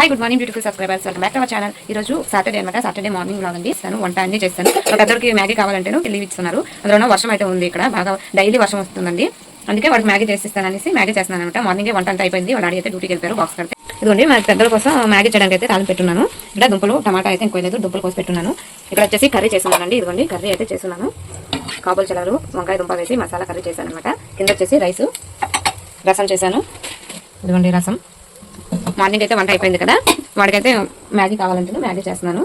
Hi good morning beautiful subscribers welcome back our channel ఈ రోజు Saturday అనమాట. Saturday morning లాగా అండి. ఇస్తాను వంట అన్ని చేస్తాను. ఒక పెద్దోడికి మ్యాగీ కావాలంటేను లీవ్ ఇస్తున్నారు. అందులో వర్షం అయితే ఉంది ఇక్కడ. బాగా డైలీ వర్షం వస్తుందండి. అందుకే వాడికి మ్యాగీ చేసిస్తాను అనేసి మ్యాగీ చేస్తున్నాను అనమాట. మార్నింగ్ వంట అంతా అయిపోయింది. వాడు అయితే డ్యూటీకి వెళ్ళారు బాక్స్ కడితే ఇదిగోండి మా పెద్దల కోసం మ్యాగీ చేయడానికి అయితే తాళం పెట్టున్నాను. ఇక్కడ దుంపలు టమాటా అయితే ఇంకో లేదు. దుంపలు కోసి పెట్టున్నాను. ఇక్కడ వచ్చేసి కర్రీ చేస్తున్నానండి. ఇదిగోండి కర్రీ అయితే చేస్తున్నాను. కాబోలు చలరు వంకాయ దుంప వేసి మసాలా కర్రీ చేశాను అనమాట. కింద వచ్చేసి రైస్. రసం చేశాను. ఇదిగోండి రసం. మార్నింగ్ అయితే వంట అయిపోయింది కదా. వాడికైతే మ్యాగీ కావాలంటే మ్యాగీ చేస్తున్నాను.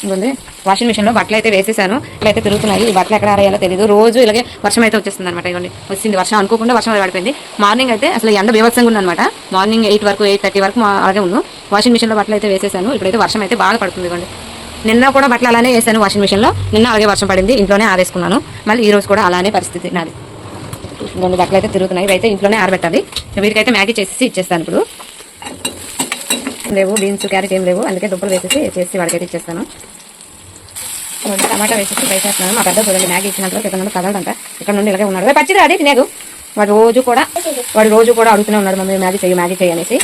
ఇదిగోండి వాషింగ్ మిషన్లో బట్టలు అయితే వేసేసాను. ఇట్లయితే తిరుగుతున్నాయి. ఈ బట్టలు ఎక్కడ ఆరేయాలో తెలియదు రోజు ఇలాగే వర్షం అయితే వచ్చేస్తుంది అనమాట ఇవ్వండి వచ్చింది. వర్షం అనుకోకుండా వర్షం పడిపోయింది. మార్నింగ్ అయితే అసలు ఎండ బీభత్సంగా ఉందన్నమాట. మార్నింగ్ ఎయిట్ వరకు ఎయిట్ థర్టీ వరకు అలాగే ఉన్నాను వాషింగ్ మిషన్లో బట్టలు అయితే వేసేసాను. ఇప్పుడైతే వర్షం అయితే బాగా పడుతుంది. ఇవ్వండి నిన్న కూడా బట్టలు అలానే వేసాను వాషింగ్ మిషన్లో. నిన్న అలాగే వర్షం పడింది. ఇంట్లోనే ఆరేసుకున్నాను. మళ్ళీ ఈ రోజు కూడా అలానే పరిస్థితి నాది. రెండు బట్టలు అయితే తిరుగుతున్నాయి. ఇవైతే ఇంట్లోనే ఆరబెట్టాలి. వీరికైతే మ్యాగీ చేసి ఇచ్చేస్తాను ఇప్పుడు. లేవు బీన్స్ క్యారెట్ ఏం లేవు. అందుకే దుప్పలు వేసేసి చేసి వాడికైతే ఇచ్చేస్తాను. టమాటా వేసేసి ఫ్రై చేస్తున్నాను. మా పెద్ద చూడండి మ్యాగీ ఇచ్చినంత ఇక్కడ నుండి కదలడంట. ఇక్కడ నుండి ఇలాగే ఉన్నాడు. పచ్చిది అదే తినేదు వాడు రోజు కూడా వాడు రోజు కూడా అడుగుతూనే ఉన్నాడు మమ్మీ మ్యాగీ చేయి మ్యాగీ చేయి అనేసి.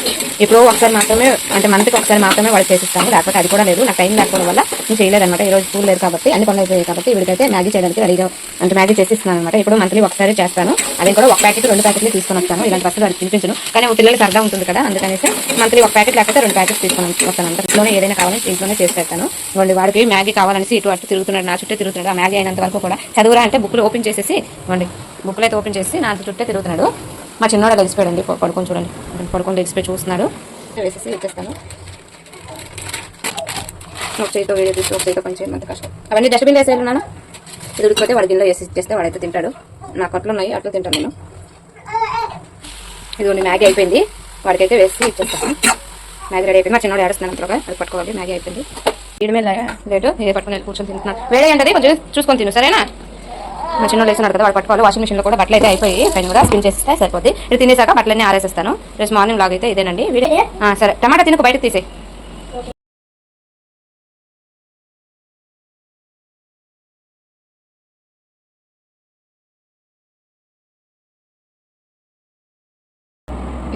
ఇప్పుడు ఒకసారి మాత్రమే అంటే మంత్కి ఒకసారి మాత్రమే వాడు చేసిస్తాము. లేకపోతే అది కూడా లేదు. నాకు టైం లేకపోవడం వల్ల నేను చేయలేదన్నమాట. ఈ రోజు స్కూల్ లేదు కాబట్టి అన్ని పనులు అయిపోయాయి కాబట్టి వీడికైతే మ్యాగీ చేయడానికి రెడీగా అంటే మ్యాగీ చేసిస్తున్నాను అనమాట ఇప్పుడు మంత్లీ ఒకసారి చేస్తాను. అది కూడా ఒక ప్యాకెట్ రెండు ప్యాకెట్లు తీసుకొని వస్తాను. ఇలాంటి వస్తువులు అది తినిపించను కానీ ఒక పిల్లలకి సరదా ఉంటుంది కదా అందుకనేసి మంత్లీ ఒక ప్యాకెట్ లేకపోతే రెండు ప్యాకెట్స్ తీసుకొని వస్తాను అంటే ఇంట్లోనే ఏదైనా కావాలంటే ఇంట్లోనే చేసి పెడతాను. వాడికి మ్యాగీ కావాలనేసి ఇటు అటు తిరుగుతున్నాడు నా చుట్టూ తిరుగుతున్నాడు. ఆ మ్యాగీ అయినంత వరకు కూడా చదువురా అంటే బుక్లు ఓపెన్ చేసేసి ఇవ్వండి బుక్లు అయితే ఓపెన్ చేసి నా చుట్టే తిరుగుతున్నాడు. మా చిన్నోడ లెగిసిపోయాడండి అండి పడుకొని చూడండి. పడుకొని లెగిసిపోయి చూస్తున్నాడు. వేసేసి ఇచ్చేస్తాను ఒక చేతితో వేరే తీసి ఒక చేతితో పని అంత కష్టం. అవన్నీ డస్ట్బిన్ వేసేయాలి నాన్న. ఇది ఉడికిపోతే వాడి గిన్నెలో వేసి ఇచ్చేస్తే వాడైతే తింటాడు. నాకు అట్లు ఉన్నాయి అట్లు తింటాను నేను. ఇదిగోండి మ్యాగీ అయిపోయింది. వాడికైతే వేసి ఇచ్చేస్తాను. మ్యాగీ రెడీ అయిపోయింది. మా చిన్నోడు ఏడుస్తున్నాను అంతగా అది పట్టుకోవాలి మ్యాగీ అయిపోయింది. వీడి మీద లేటు ఇది పట్టుకుని వెళ్ళి కూర్చొని తింటున్నాను. వేడే అంటది కొంచెం చూసుకొని తిను సరేనా? మా చిన్నోడు వేస్తున్నాడు కదా వాడు పట్టుకోవాలి. వాషింగ్ మిషన్లో కూడా బట్టలు అయితే అయిపోయి పైన కూడా స్పిన్ చేస్తే సరిపోద్ది. ఇది తినేసాక బట్టలన్నీ ఆరేసేస్తాను. రేపు మార్నింగ్ లాగ్ అయితే ఇదేనండి. సరే. టమాటా తినుకు బయటకు తీసే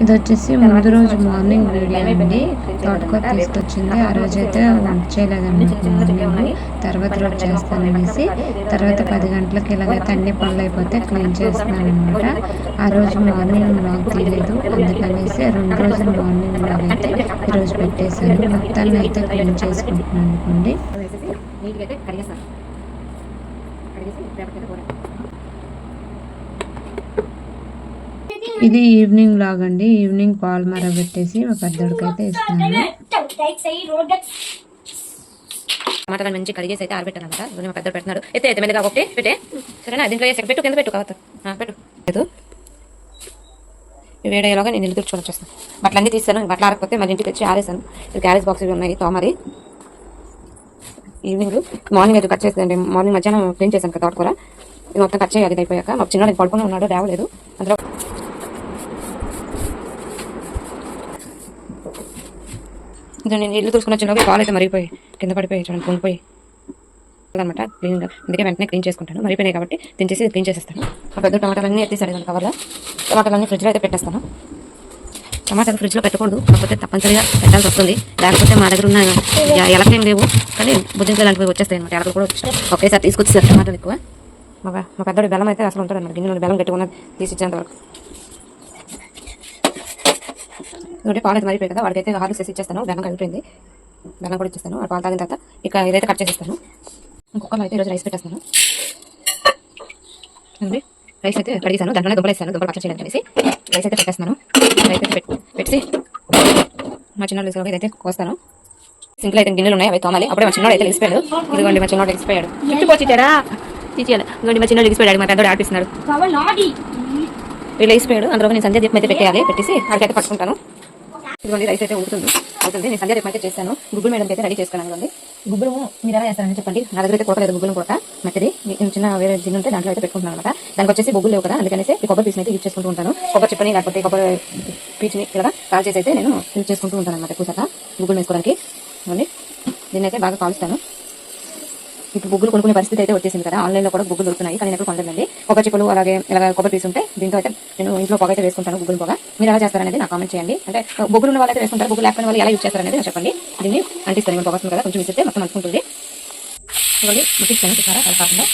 ఇది వచ్చేసి ముందు రోజు మార్నింగ్ వీడియో అండి తోటకూర తీసుకొచ్చింది. ఆ రోజు అయితే వంట చేయలేదన్నమాట. మార్నింగ్ తర్వాత రోజు చేస్తాననేసి తర్వాత పది గంటలకు ఇలాగైతే అన్ని పనులు అయిపోతే క్లీన్ చేస్తున్నాను అనమాట ఆ రోజు మార్నింగ్ బ్లాగ్ తీయలేదు. అందుకనేసి రెండు రోజులు మార్నింగ్ బ్లాగ్ అయితే ఈరోజు పెట్టేశాను. మొత్తాన్ని అయితే క్లీన్ చేసుకుంటున్నాను అనుకోండి. నీట్గా అయితే కడిగేస్తాను. కడిగేసి రేపటికైతే కూర ఇది ఈవినింగ్ లాగండి. అండి ఈవినింగ్ పాలు మరగబెట్టేసి మా పెద్దోడికి అయితే ఇస్తున్నాను. టమాటాలు మంచి కడిగేసి అయితే ఆరబెట్టాను ఇదిగో మా పెద్ద పెడుతున్నాడు. అయితే అయితే మెల్లగా ఒకటి పెట్టే. సరేనా? దీంట్లో వేసి పెట్టు కింద పెట్టు కావద్దు పెట్టు. లేదు. వేడేలాగా నేను ఇల్లు తెచ్చుకొని వచ్చేస్తాను బట్టలు అన్నీ తీస్తాను బట్టలు ఆరకపోతే మరి ఇంటికి తెచ్చి ఆరేసాను. ఇది క్యారేజ్ బాక్స్ ఇవి ఉన్నాయి. తోమరి ఈవినింగ్ మార్నింగ్ అయితే కట్ చేస్తుందండి మార్నింగ్ మధ్యాహ్నం క్లీన్ చేశాను కదా తోటకూర. ఇది మొత్తం కట్ చేయాలి. అయిపోయాక. మా చిన్న పడుకుని ఉన్నాడు. రావలేదు అందులో నేను ఇల్లు తుడుచుకున్న వచ్చినప్పుడు పాలు అయితే మరిగిపోయి కింద పడిపోయి చూడండి పొంగిపోయి అనమాట క్లీన్గా అందుకే వెంటనే క్లీన్ చేసుకుంటాను. మరిపోయినాయి కాబట్టి తినేసి క్లీన్ చేసేస్తాను. ఒక పెద్ద టమాటాలన్నీ ఎత్తేసాడు దాని కవర్లో టమాటాలన్నీ ఫ్రిడ్జ్లో అయితే పెట్టేస్తాను. టమాటాలు ఫ్రిడ్జ్లో పెట్టకూడదు. కాకపోతే తప్పనిసరిగా పెట్టాల్సి వస్తుంది. లేకపోతే మా దగ్గర ఉన్న ఎ- ఎలకలేం లేవు. కానీ బుద్ధింకలు లాంటివి వచ్చేస్తాయి అనమాట ఎలకలు కూడా వచ్చేస్తాయి. ఒకేసారి తీసుకొచ్చేసారు టమాటాలు ఎక్కువ. మా మా పెద్దోడి బెల్లం అయితే అసలు ఉంటాడు అనమాట గిన్నెలో బెల్లం పెట్టుకున్నది ఉన్నది. తీసి ఇచ్చేంత వరకు. ఇంకోటి పాలు అయితే మరిపోయి కదా వాడికైతే హార్లిక్స్ వేసి ఇచ్చేస్తాను బెల్లం కలిపిపోయింది బెల్లం కూడా ఇచ్చేస్తాను వాడు పాలు తాగిన తర్వాత ఇక ఇదైతే కట్ చేసేస్తాను కుక్కర్లో అయితే ఈరోజు రైస్ పెట్టేస్తాను. అండి రైస్ అయితే కడిగేసాను దాంట్లోనే దుబ్బలు వేస్తాను దుబ్బలు పచ్చడి చేయడానికి అనేసి రైస్ అయితే పెట్టేస్తాను. రైస్ అయితే పెట్టి పెట్టి మా చిన్నోడు లేచి ఇదైతే కోస్తాను. సింక్లో అయితే గిన్నెలు ఉన్నాయి అవి తోమాలి. అప్పుడే మా చిన్నోడు అయితే లేచిపోయాడు. ఇదిగోండి మా చిన్నోడు లేచిపోయాడు. చుట్టుకొచ్చిచ్చారా తీసేయాలి. ఇదిగోండి మా చిన్నోడు లేచిపోయాడు మా పెద్దోడు ఆడిపిస్తున్నాడు. వీళ్ళు వేసిపోయాడు అందులో నేను సంధ్య దీపం అయితే పెట్టేయాలి పెట్టేసి అక్కడికైతే పట్టుకుంటాను. ఇదిగోండి రైస్ అయితే ఉడుకుతుంది. అవుతుంది. నేను సంధ్య రేపు అయితే చేస్తాను. గుగ్గులు మేడం అయితే రెడీ చేసుకున్నాను అనుకోండి గుగ్గులు మీరు ఎలా చేస్తారని చెప్పండి. నా దగ్గర అయితే కొట్టలేదు గుగ్గులు కొట్ట మట్టిది నేను చిన్న వేరే దిన్ ఉంటే దాంట్లో అయితే పెట్టుకుంటున్నాను అనమాట దానికి వచ్చేసి బొగ్గులు లేవు కదా అందుకనేసి ఈ కొబ్బరి పీస్ని అయితే యూజ్ చేసుకుంటూ ఉంటాను. కొబ్బరి చెప్పని లేకపోతే కొబ్బరి పీచుని ఇలా కాల్ చేసి అయితే నేను యూజ్ చేసుకుంటూ ఉంటాను అనమాట ఎక్కువ శాతం గుగ్గులు వేసుకోవడానికి ఇదిగోండి. దీన్ని అయితే బాగా కాలుస్తాను. ఇప్పుడు బుగ్గులు కొనుక్కునే పరిస్థితి అయితే వచ్చేసింది కదా. ఆన్లైన్లో కూడా గుగ్గులు దొరుకుతున్నాయి. కానీ నేను ఎప్పుడు కొనలేదండి కొబ్బరి చిప్పలు అలాగే ఇలా కొబ్బరి పీస్ ఉంటే దీంతో అయితే నేను ఇంట్లో పొగ అయితే వేసుకుంటాను గుగ్గులు పొగ. మీరు ఎలా చేస్తారనేది నాకు కామెంట్ చేయండి. అంటే గుగ్గులు ఉన్న వాళ్ళైతే వేసుకుంటారు. గుగ్గులు లేకపోయిన వాళ్ళు ఎలా యూజ్ చేస్తారనేది నాకు చెప్పండి. దీన్ని అంటిస్తాను నేను పొగస్తుంది కదా కొంచెం ఇస్తే మొత్తం అంటుకుంటుంది ఇవ్వండి ముట్టిస్తాను చూసారా? అది కాకుండా.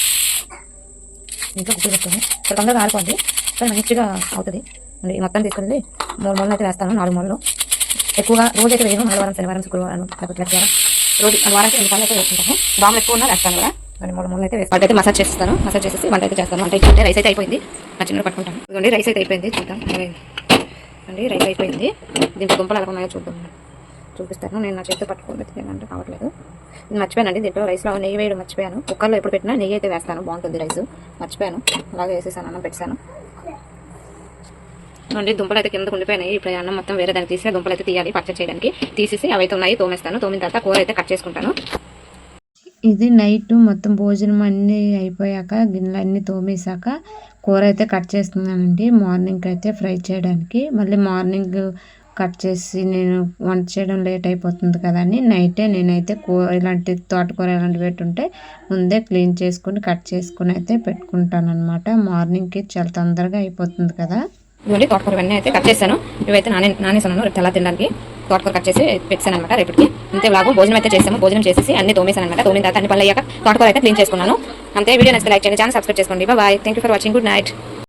గుగ్గులు ఇక్కడ తొందరగా ఆడుకోండి సార్ మంచిగా అవుతుంది. అండి మొత్తం తీసుకెళ్ళి మూడు మూలలు అయితే వేస్తాను. నాలుగు మూలలు ఎక్కువగా రోజు అయితే వేయను. మంగళవారం శనివారం శుక్రవారం లేకపోతే రోజు వారానికి రెండు సార్లు అయితే వేసుకుంటాను దోమలు ఎక్కువ ఉన్నా వేస్తాను కూడా రెండు మూడు మూడు అయితే వేస్తాను. అయితే మసాజ్ చేస్తాను. మసాజ్ చేసేసి వంట అయితే చేస్తాను. వంట అయితే రైస్ అయితే అయిపోయింది. నా చిన్న పట్టుకుంటాను. ఇదిగోండి రైస్ అయితే అయిపోయింది. చూద్దాం. అండి రైస్ అయిపోయింది. దీంట్లో దుంపలు ఎలా ఉన్నాయో చూద్దాం. చూపిస్తాను. నేను నా చేతితో పట్టుకోలేదు అంటే కావట్లేదు. నేను మర్చిపోయానండి. దీంట్లో రైస్లో నెయ్యి వేయడం మర్చిపోయాను. కుక్కర్లో ఎప్పుడు పెట్టినా నెయ్యి అయితే వేస్తాను. బాగుంటుంది రైస్. మర్చిపోయాను. అలాగే వేసేసాను అన్నం పెట్టాను నుండి దుంపలు అయితే కింద ఉండిపోయినాయి. ఇప్పుడు అన్నం మొత్తం వేరే దానికి తీసి దుంపలు అయితే తీయాలి. పచ్చడి చేయడానికి తీసేసి అవైతే ఉన్నాయి. తోమేస్తాను. తోమిన తర్వాత కూర అయితే కట్ చేసుకుంటాను. ఇది నైట్ మొత్తం భోజనం అన్నీ అయిపోయాక గిన్నెలు అన్నీ తోమేశాక కూర అయితే కట్ చేస్తున్నానండి. మార్నింగ్ అయితే ఫ్రై చేయడానికి. మళ్ళీ మార్నింగ్ కట్ చేసి నేను వంట చేయడం లేట్ అయిపోతుంది కదా అని నైటే నేనైతే కూర ఇలాంటి తోటకూర ఇలాంటివి పెట్టుంటే ముందే క్లీన్ చేసుకుని కట్ చేసుకుని అయితే పెట్టుకుంటాను అనమాట మార్నింగ్కి చాలా తొందరగా అయిపోతుంది కదా. ఇవన్నీ తోటకూర ఇవన్నీ అయితే కట్ చేశాను. ఇవైతే నానే నానేసాను రేపు తెల్ల తినడానికి తోటకూర కట్ చేసి పెట్టాను అనమాట రేపటికి. అంతే లాగు భోజనం అయితే చేసాము భోజనం చేసేసి అన్ని తోమేశాను అనమాట తోమిన తర్వాత అన్ని పనులు అయ్యాక తోటకూర అయితే క్లీన్ చేసుకున్నాను. అంతే వీడియో నచ్చితే లైక్ చేయండి. ఛానల్ సబ్స్క్రైబ్ చేసుకోండి. Bye thank you for watching good night